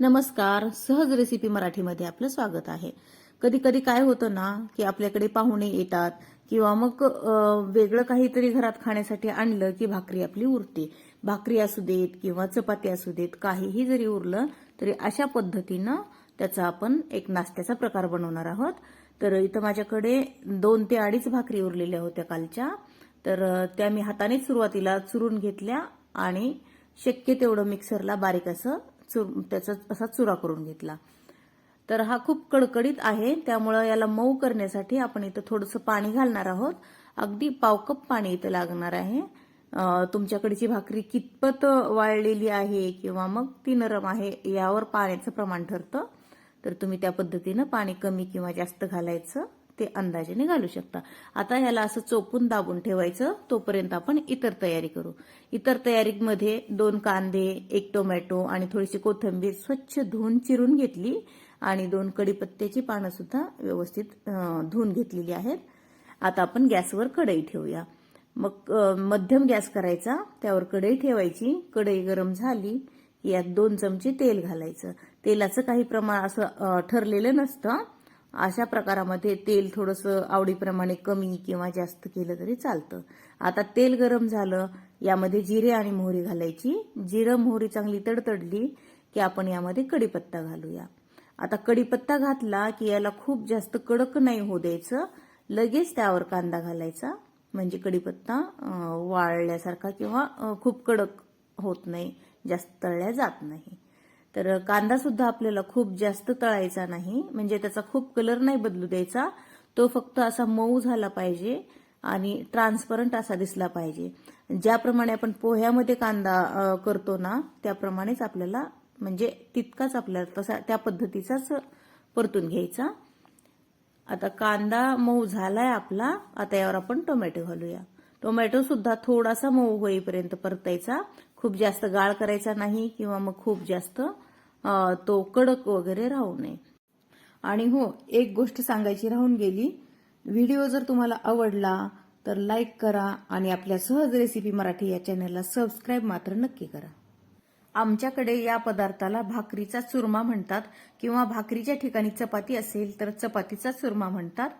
नमस्कार सहज रेसिपी मराठीमध्ये आपलं स्वागत आहे. कधी कधी काय होतं ना की आपल्याकडे पाहुणे येतात किंवा मग वेगळं काहीतरी घरात खाण्यासाठी आणलं की भाकरी आपली उरते. भाकरी असू देत किंवा चपाती असू देत काहीही जरी उरलं तरी अशा पद्धतीनं त्याचा आपण एक नाश्त्याचा प्रकार बनवणार आहोत. तर इथं माझ्याकडे दोन ते अडीच भाकरी उरलेल्या होत्या कालच्या. तर त्या मी हातानेच सुरुवातीला चुरून घेतल्या आणि शक्य तेवढं मिक्सरला बारीक असं चुर त्याचा असा चुरा करून घेतला. तर हा खूप कडकडीत आहे त्यामुळं याला मऊ करण्यासाठी आपण इथं थोडंसं पाणी घालणार आहोत. अगदी पावकप पाणी इथं लागणार आहे. तुमच्याकडची भाकरी कितपत वाळलेली आहे किंवा मग ती नरम आहे यावर पाण्याचं प्रमाण ठरतं. तर तुम्ही त्या पद्धतीनं पाणी कमी किंवा जास्त घालायचं. ते अंदाजेने घालू शकता. आता ह्याला असं चोपून दाबून ठेवायचं तोपर्यंत आपण इतर तयारी करू. इतर तयारीमध्ये दोन कांदे एक टोमॅटो आणि थोडीशी कोथिंबीर स्वच्छ धुवून चिरून घेतली आणि दोन कडीपत्त्याची पानं सुद्धा व्यवस्थित धुवून घेतलेली आहेत. आता आपण गॅसवर कढई ठेवूया. मग मध्यम गॅस करायचा त्यावर कढई ठेवायची. कढई गरम झाली यात दोन चमचे तेल घालायचं. तेलाचं काही प्रमाण असं ठरलेलं नसतं. अशा प्रकारामध्ये तेल थोडंसं आवडीप्रमाणे कमी किंवा जास्त केलं तरी चालतं. आता तेल गरम झालं यामध्ये जिरे आणि मोहरी घालायची. जिरं मोहरी चांगली तडतडली की आपण यामध्ये कडीपत्ता घालूया. आता कडीपत्ता घातला की याला खूप जास्त कडक नाही होऊ द्यायचं. लगेच त्यावर कांदा घालायचा. म्हणजे कडीपत्ता वाळल्यासारखा किंवा खूप कडक होत नाही जास्त तळल्या जात नाही. तर कांदा सुद्धा आपल्याला खूप जास्त तळायचा नाही. म्हणजे त्याचा खूप कलर नाही बदलू द्यायचा. तो फक्त असा मऊ झाला पाहिजे आणि ट्रान्सपरंट असा दिसला पाहिजे. ज्याप्रमाणे आपण पोह्यामध्ये कांदा करतो ना त्याप्रमाणेच आपल्याला म्हणजे तितकाच आपल्याला तसा त्या पद्धतीचाच परतून घ्यायचा. आता कांदा मऊ झालाय आपला. आता यावर आपण टोमॅटो घालूया. टोमॅटो सुद्धा थोडासा मऊ होईपर्यंत परतायचा. खूप जास्त गाळ करायचा नाही किंवा मग खूप जास्त तो कडक वगैरे राहू नये. आणि हो एक गोष्ट सांगायची राहून गेली. व्हिडिओ जर तुम्हाला आवडला तर लाईक करा आणि आपल्या सहज रेसिपी मराठी या चॅनलला सबस्क्राईब मात्र नक्की करा. आमच्याकडे या पदार्थाला भाकरीचा चुरमा म्हणतात किंवा भाकरीच्या ठिकाणी चपाती असेल तर चपातीचा चुरमा म्हणतात.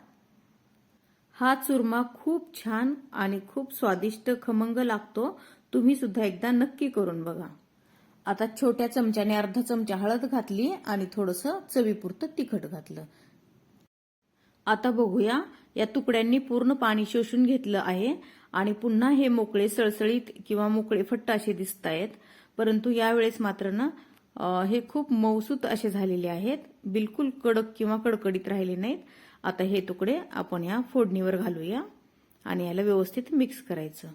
हा चुरमा खूप छान आणि खूप स्वादिष्ट खमंग लागतो. तुम्ही सुद्धा एकदा नक्की करून बघा. आता छोट्या चमच्याने अर्धा चमचा हळद घातली आणि थोडंसं चवीपुरतं तिखट घातलं. आता बघूया या तुकड्यांनी पूर्ण पाणी शोषून घेतलं आहे आणि पुन्हा हे मोकळे सळसळीत किंवा मोकळे फट्ट असे दिसत आहेत परंतु यावेळेस मात्र ना हे खूप मौसूत असे झालेले आहेत बिलकुल कडक किंवा कडकडीत राहिले नाहीत. आता हे तुकडे आपण या फोडणीवर घालूया आणि याला व्यवस्थित मिक्स करायचं.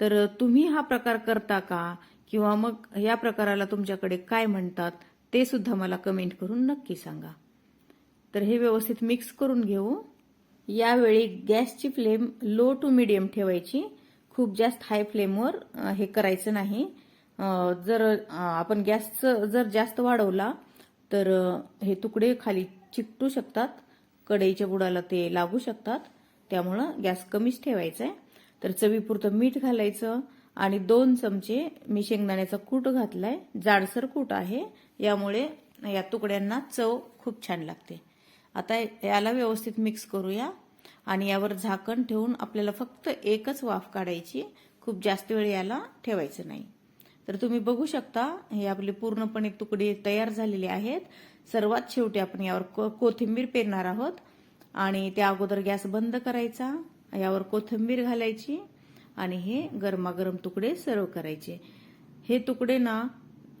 तर तुम्ही हा प्रकार करता का? किंवा मग या प्रकाराला तुमच्याकडे काय म्हणतात? ते सुद्धा मला कमेंट करून नक्की सांगा. तर हे व्यवस्थित मिक्स करून घेऊ. यावेळी गॅसची फ्लेम लो टू मिडियम ठेवायची. खूप जास्त हाय फ्लेमवर हे करायचं नाही. जर आपण गॅसचं जर जास्त वाढवला तर हे तुकडे खाली चिकटू शकतात. कढईच्या बुडाला ते लागू शकतात. त्यामुळं गॅस कमीच ठेवायचा आहे तर चवीपुरतं मीठ घालायचं आणि दोन चमचे मी शेंगदाण्याचा कूट घातलाय. जाडसर कूट आहे. यामुळे या तुकड्यांना चव खूप छान लागते. आता याला व्यवस्थित मिक्स करूया. आणि यावर झाकण ठेवून आपल्याला फक्त एकच वाफ काढायची. खूप जास्त वेळ याला ठेवायचं नाही. तर तुम्ही बघू शकता हे आपले पूर्णपणे तुकडे तयार झालेले आहेत. सर्वात शेवटी आपण यावर को- कोथिंबीर पेरणार आहोत. आणि त्या अगोदर गॅस बंद करायचा. यावर कोथिंबीर घालायची आणि हे गरमागरम तुकडे सर्व करायचे. हे तुकडे ना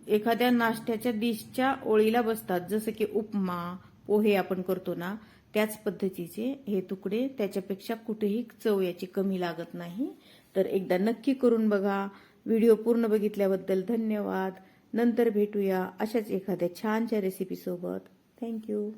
एखाद्या नाश्त्याच्या डिशच्या ओळीला बसतात. जसं की उपमा पोहे आपण करतो ना त्याच पद्धतीचे हे तुकडे त्याच्यापेक्षा कुठेही चव याची कमी लागत नाही. तर एकदा नक्की करून बघा. व्हिडिओ पूर्ण बघितल्याबद्दल धन्यवाद. नंतर भेटूया अशाच एखाद्या छानच्या रेसिपीसोबत थँक्यू